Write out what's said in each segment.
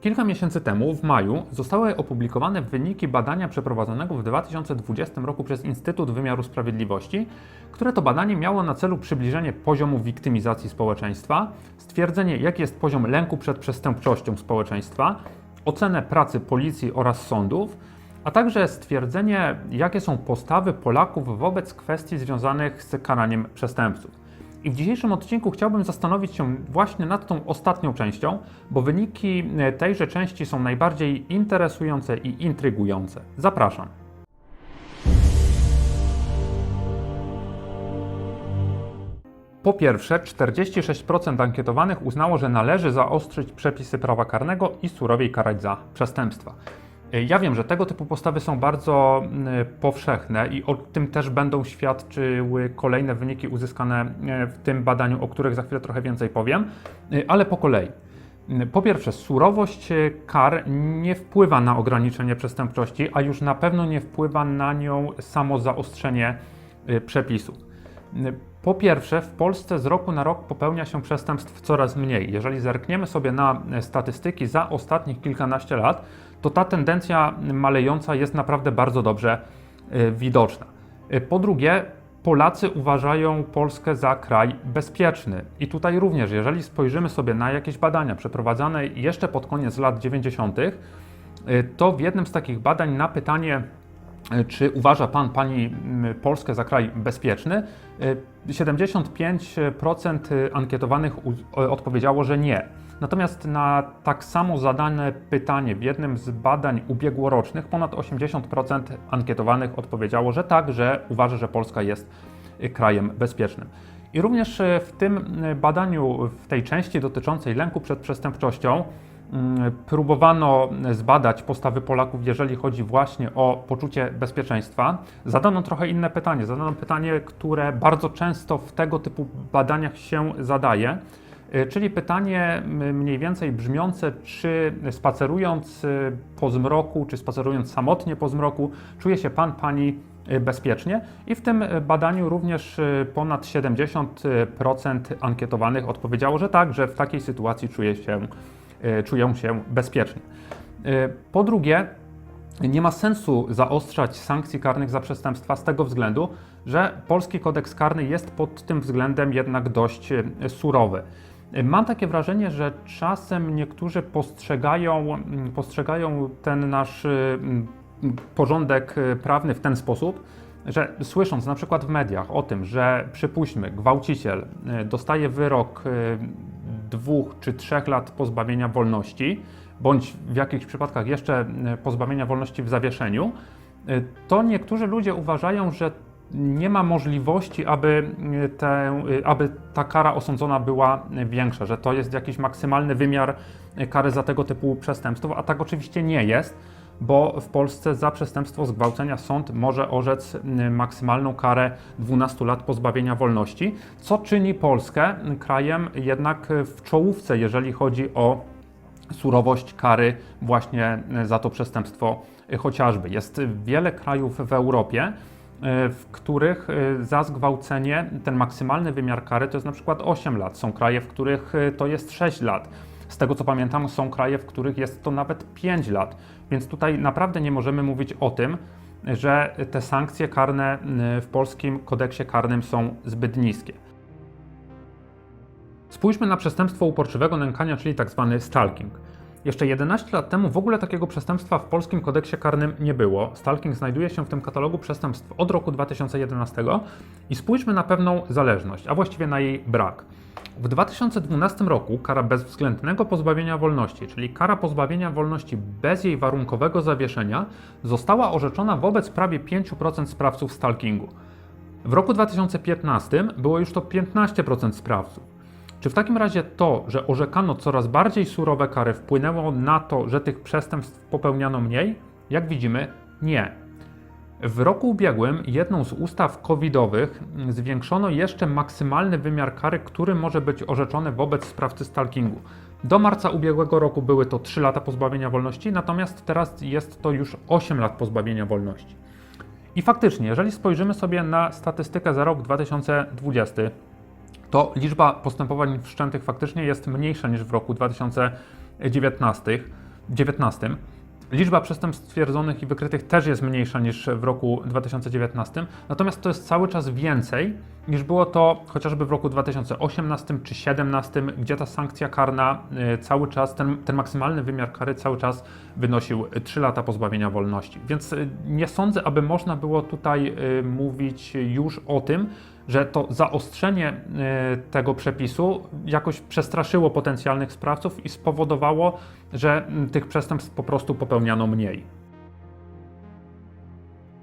Kilka miesięcy temu, w maju, zostały opublikowane wyniki badania przeprowadzonego w 2020 roku przez Instytut Wymiaru Sprawiedliwości, które to badanie miało na celu przybliżenie poziomu wiktymizacji społeczeństwa, stwierdzenie, jaki jest poziom lęku przed przestępczością społeczeństwa, ocenę pracy policji oraz sądów, a także stwierdzenie, jakie są postawy Polaków wobec kwestii związanych z karaniem przestępców. I w dzisiejszym odcinku chciałbym zastanowić się właśnie nad tą ostatnią częścią, bo wyniki e, tejże części są najbardziej interesujące i intrygujące. Zapraszam. Po pierwsze, 46% ankietowanych uznało, że należy zaostrzyć przepisy prawa karnego i surowiej karać za przestępstwa. E, Ja wiem, że tego typu postawy są bardzo mm, powszechne i o tym też będą świadczyły kolejne wyniki uzyskane e, w tym badaniu, o których za chwilę trochę więcej powiem, ale po kolei. Po pierwsze, surowość kar nie wpływa na ograniczenie przestępczości, a już na pewno nie wpływa na nią samo zaostrzenie przepisów. Po pierwsze, w Polsce z roku na rok popełnia się przestępstw coraz mniej. Jeżeli zerkniemy sobie na statystyki za ostatnich kilkanaście lat, to ta tendencja malejąca jest naprawdę bardzo dobrze e, widoczna. E, Po drugie, Polacy uważają Polskę za kraj bezpieczny. I tutaj również, jeżeli spojrzymy sobie na jakieś badania przeprowadzane jeszcze pod koniec lat 90., e, to w jednym z takich badań na pytanie, czy uważa Pan, Pani Polskę za kraj bezpieczny, e, 75% ankietowanych odpowiedziało, że nie. Natomiast na tak samo zadane pytanie w jednym z badań ubiegłorocznych ponad 80% ankietowanych odpowiedziało, że tak, że uważa, że Polska jest y, krajem bezpiecznym. I również y, w tym y, badaniu, w tej części dotyczącej lęku przed przestępczością, mm, próbowano zbadać postawy Polaków, jeżeli chodzi właśnie o poczucie bezpieczeństwa. Zadano trochę inne pytanie. Zadano pytanie, które bardzo często w tego typu badaniach się zadaje. Y, Czyli pytanie mniej więcej brzmiące, czy spacerując y, po zmroku, czy spacerując samotnie po zmroku, czuje się pan, pani y, bezpiecznie? I w tym badaniu również ponad 70% ankietowanych odpowiedziało, że tak, że w takiej sytuacji czuje się, czują się bezpiecznie. Po drugie, nie ma sensu zaostrzać sankcji karnych za przestępstwa z tego względu, że polski kodeks karny jest pod tym względem jednak dość e, surowy. Mam takie wrażenie, że czasem niektórzy postrzegają, postrzegają ten nasz mm, porządek e, prawny w ten sposób, że słysząc na przykład w mediach o tym, że przypuśćmy, gwałciciel e, dostaje wyrok e, dwóch czy trzech lat pozbawienia wolności, bądź w jakichś przypadkach jeszcze pozbawienia wolności w zawieszeniu, to niektórzy ludzie uważają, że nie ma możliwości, aby, e, tę, e, aby ta kara osądzona była większa, że to jest jakiś maksymalny wymiar e, kary za tego typu przestępstwo, a tak oczywiście nie jest, bo w Polsce za przestępstwo zgwałcenia sąd może orzec maksymalną karę 12 lat pozbawienia wolności, co czyni Polskę krajem jednak e, w czołówce, jeżeli chodzi o surowość kary właśnie za to przestępstwo chociażby. Jest wiele krajów w Europie, w których e, za zgwałcenie ten maksymalny wymiar kary to jest na przykład 8 lat. Są kraje, w których e, to jest 6 lat. Z tego co pamiętam, są kraje, w których jest to nawet 5 lat. Więc tutaj naprawdę nie możemy mówić o tym, że te sankcje karne e, w polskim kodeksie karnym są zbyt niskie. Spójrzmy na przestępstwo uporczywego nękania, czyli tzw. stalking. Jeszcze 11 lat temu w ogóle takiego przestępstwa w polskim kodeksie karnym nie było. Stalking znajduje się w tym katalogu przestępstw od roku 2011 i spójrzmy na pewną zależność, a właściwie na jej brak. W 2012 roku kara bezwzględnego pozbawienia wolności, czyli kara pozbawienia wolności bez jej warunkowego zawieszenia, została orzeczona wobec prawie 5% sprawców stalkingu. W roku 2015 było już to 15% sprawców. Czy w takim razie to, że orzekano coraz bardziej surowe kary, wpłynęło na to, że tych przestępstw popełniano mniej? Jak widzimy, nie. W roku ubiegłym jedną z ustaw covidowych zwiększono jeszcze maksymalny wymiar kary, który może być orzeczony wobec sprawcy stalkingu. Do marca ubiegłego roku były to 3 lata pozbawienia wolności, natomiast teraz jest to już 8 lat pozbawienia wolności. I faktycznie, jeżeli spojrzymy sobie na statystykę za rok 2020, to liczba postępowań wszczętych faktycznie jest mniejsza niż w roku 2019. 2019. Liczba przestępstw stwierdzonych i wykrytych też jest mniejsza niż w roku 2019, natomiast to jest cały czas więcej niż było to chociażby w roku 2018 czy 2017, gdzie ta sankcja karna y, cały czas, ten, ten maksymalny wymiar kary cały czas wynosił 3 lata pozbawienia wolności. Więc y, nie sądzę, aby można było tutaj y, mówić już o tym, że to zaostrzenie y, tego przepisu jakoś przestraszyło potencjalnych sprawców i spowodowało, że tych przestępstw po prostu popełniano mniej.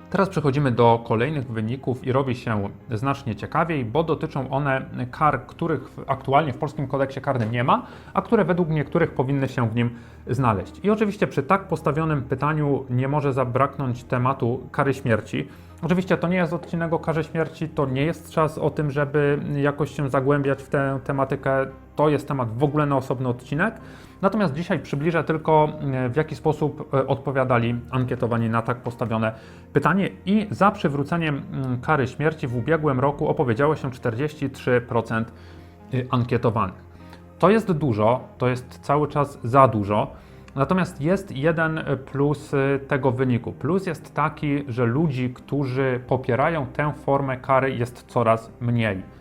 Teraz przechodzimy do kolejnych wyników i robi się znacznie ciekawiej, bo dotyczą one kar, których aktualnie w polskim kodeksie karnym nie ma, a które według niektórych powinny się w nim znaleźć. I oczywiście przy tak postawionym pytaniu nie może zabraknąć tematu kary śmierci. Oczywiście to nie jest odcinek o karze śmierci, to nie jest czas o tym, żeby jakoś się zagłębiać w tę tematykę. To jest temat w ogóle na osobny odcinek. Natomiast dzisiaj przybliżę tylko, e, w jaki sposób e, odpowiadali ankietowani na tak postawione pytanie. I za przywróceniem mm, kary śmierci w ubiegłym roku opowiedziało się 43% y, ankietowanych. To jest dużo, to jest cały czas za dużo. Natomiast jest jeden plus y, tego wyniku. Plus jest taki, że ludzi, którzy popierają tę formę kary, jest coraz mniej.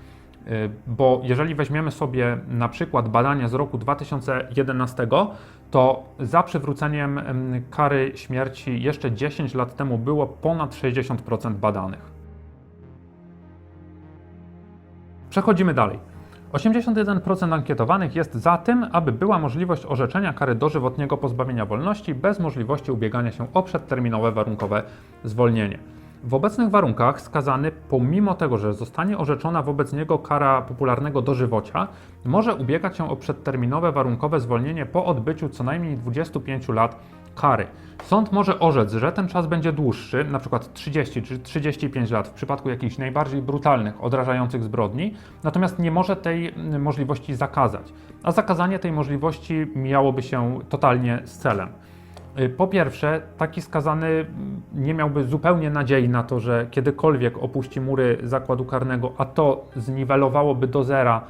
Y, Bo jeżeli weźmiemy sobie na przykład badania z roku 2011, to za przywróceniem kary śmierci jeszcze 10 lat temu było ponad 60% badanych. Przechodzimy dalej. 81% ankietowanych jest za tym, aby była możliwość orzeczenia kary dożywotniego pozbawienia wolności bez możliwości ubiegania się o przedterminowe warunkowe zwolnienie. W obecnych warunkach skazany, pomimo tego, że zostanie orzeczona wobec niego kara popularnego dożywocia, może ubiegać się o przedterminowe warunkowe zwolnienie po odbyciu co najmniej 25 lat kary. Sąd może orzec, że ten czas będzie dłuższy, np. 30 czy 35 lat w przypadku jakichś najbardziej brutalnych, odrażających zbrodni, natomiast nie może tej mm, możliwości zakazać. A zakazanie tej możliwości mijałoby się totalnie z celem. Y, Po pierwsze, taki skazany nie miałby zupełnie nadziei na to, że kiedykolwiek opuści mury zakładu karnego, a to zniwelowałoby do zera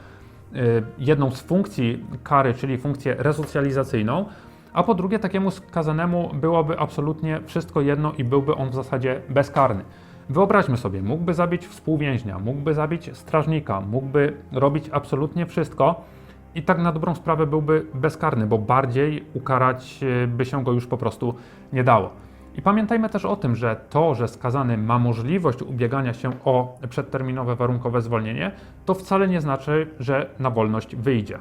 y, jedną z funkcji kary, czyli funkcję resocjalizacyjną, a po drugie, takiemu skazanemu byłoby absolutnie wszystko jedno i byłby on w zasadzie bezkarny. Wyobraźmy sobie, mógłby zabić współwięźnia, mógłby zabić strażnika, mógłby robić absolutnie wszystko i tak na dobrą sprawę byłby bezkarny, bo bardziej ukarać e, by się go już po prostu nie dało. I pamiętajmy też o tym, że to, że skazany ma możliwość ubiegania się o przedterminowe warunkowe zwolnienie, to wcale nie znaczy, że na wolność wyjdzie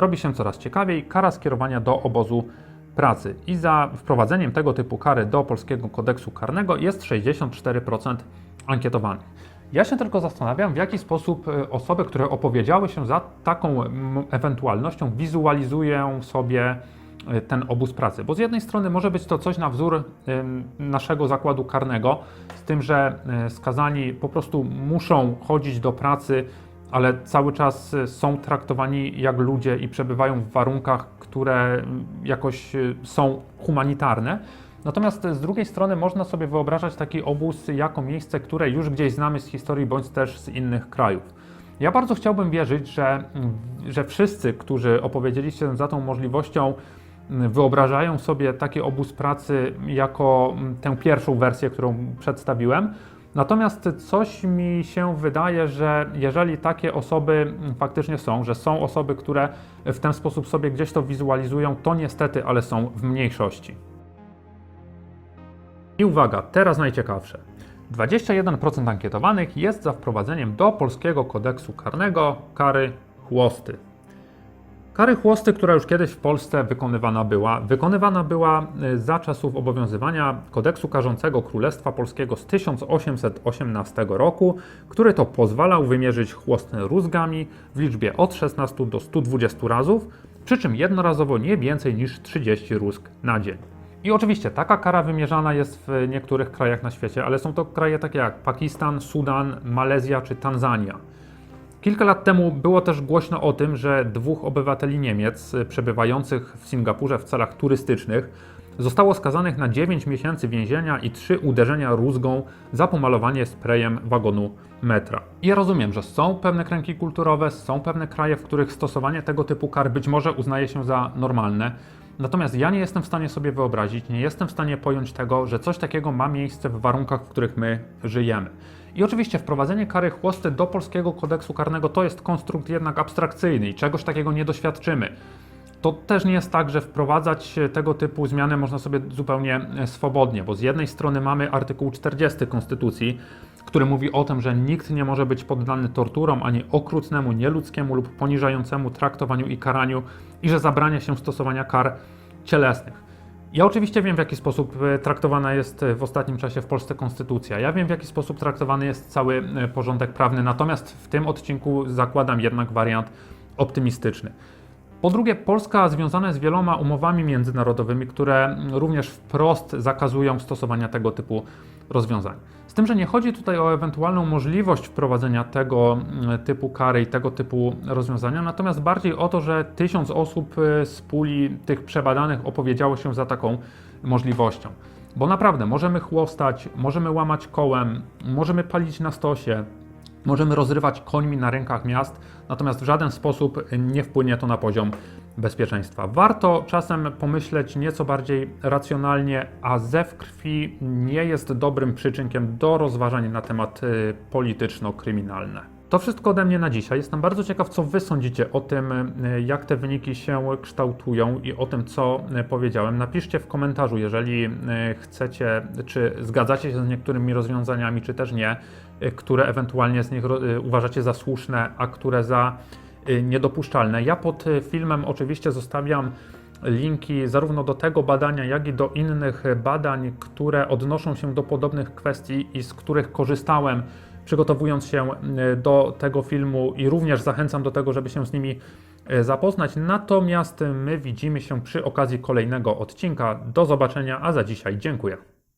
robi się coraz ciekawiej kara skierowania do obozu pracy. I za wprowadzeniem tego typu kary do polskiego kodeksu karnego jest 64% ankietowanych. Ja się tylko zastanawiam, w jaki sposób e, osoby, które opowiedziały się za taką ewentualnością, wizualizują sobie e, ten obóz pracy. Bo z jednej strony może być to coś na wzór naszego zakładu karnego, z tym, że e, skazani po prostu muszą chodzić do pracy, ale cały czas są traktowani jak ludzie i przebywają w warunkach, które jakoś są humanitarne. Natomiast z drugiej strony można sobie wyobrażać taki obóz jako miejsce, które już gdzieś znamy z historii bądź też z innych krajów. Ja bardzo chciałbym wierzyć, że, że wszyscy, którzy opowiedzieli się za tą możliwością, wyobrażają sobie taki obóz pracy jako tę pierwszą wersję, którą przedstawiłem. Natomiast coś mi się wydaje, że jeżeli takie osoby faktycznie są, że są osoby, które w ten sposób sobie gdzieś to wizualizują, to niestety, ale są w mniejszości. I uwaga, teraz najciekawsze. 21% ankietowanych jest za wprowadzeniem do polskiego kodeksu karnego kary chłosty. Kary chłosty, która już kiedyś w Polsce wykonywana była, wykonywana była y, za czasów obowiązywania kodeksu karzącego Królestwa Polskiego z 1818 roku, który to pozwalał wymierzyć chłostę rózgami w liczbie od 16 do 120 razów, przy czym jednorazowo nie więcej niż 30 rózg na dzień. I oczywiście taka kara wymierzana jest w niektórych krajach na świecie, ale są to kraje takie jak Pakistan, Sudan, Malezja czy Tanzania. Kilka lat temu było też głośno o tym, że dwóch obywateli Niemiec y, przebywających w Singapurze w celach turystycznych zostało skazanych na 9 miesięcy więzienia i 3 uderzenia rózgą za pomalowanie sprayem wagonu metra. Ja rozumiem, że są pewne kręgi kulturowe, są pewne kraje, w których stosowanie tego typu kar być może uznaje się za normalne. Natomiast ja nie jestem w stanie sobie wyobrazić, nie jestem w stanie pojąć tego, że coś takiego ma miejsce w warunkach, w których my żyjemy. I oczywiście wprowadzenie kary chłosty do polskiego kodeksu karnego to jest konstrukt jednak abstrakcyjny i czegoś takiego nie doświadczymy. To też nie jest tak, że wprowadzać tego typu zmiany można sobie zupełnie e, swobodnie, bo z jednej strony mamy artykuł 40 Konstytucji, który mówi o tym, że nikt nie może być poddany torturom ani okrutnemu, nieludzkiemu lub poniżającemu traktowaniu i karaniu i że zabrania się stosowania kar cielesnych. Ja oczywiście wiem, w jaki sposób e, traktowana jest e, w ostatnim czasie w Polsce konstytucja. Ja wiem, w jaki sposób traktowany jest cały e, porządek prawny, natomiast w tym odcinku zakładam jednak wariant optymistyczny. Po drugie, Polska związana jest z wieloma umowami międzynarodowymi, które również wprost zakazują stosowania tego typu rozwiązań. Z tym, że nie chodzi tutaj o ewentualną możliwość wprowadzenia tego mm, typu kary i tego typu rozwiązania, natomiast bardziej o to, że tysiąc osób y, z puli tych przebadanych opowiedziało się za taką możliwością. Bo naprawdę możemy chłostać, możemy łamać kołem, możemy palić na stosie, Możemy rozrywać końmi na rynkach miast, natomiast w żaden sposób nie wpłynie to na poziom bezpieczeństwa. Warto czasem pomyśleć nieco bardziej racjonalnie, a zew krwi nie jest dobrym przyczynkiem do rozważań na temat y, polityczno-kryminalne. To wszystko ode mnie na dzisiaj. Jestem bardzo ciekaw, co Wy sądzicie o tym, y, jak te wyniki się kształtują i o tym, co y, powiedziałem. Napiszcie w komentarzu, jeżeli chcecie, czy zgadzacie się z niektórymi rozwiązaniami, czy też nie, które ewentualnie z nich uważacie za słuszne, a które za niedopuszczalne. Ja pod filmem oczywiście zostawiam linki zarówno do tego badania, jak i do innych badań, które odnoszą się do podobnych kwestii i z których korzystałem przygotowując się do tego filmu i również zachęcam do tego, żeby się z nimi zapoznać. Natomiast my widzimy się przy okazji kolejnego odcinka. Do zobaczenia, a za dzisiaj dziękuję.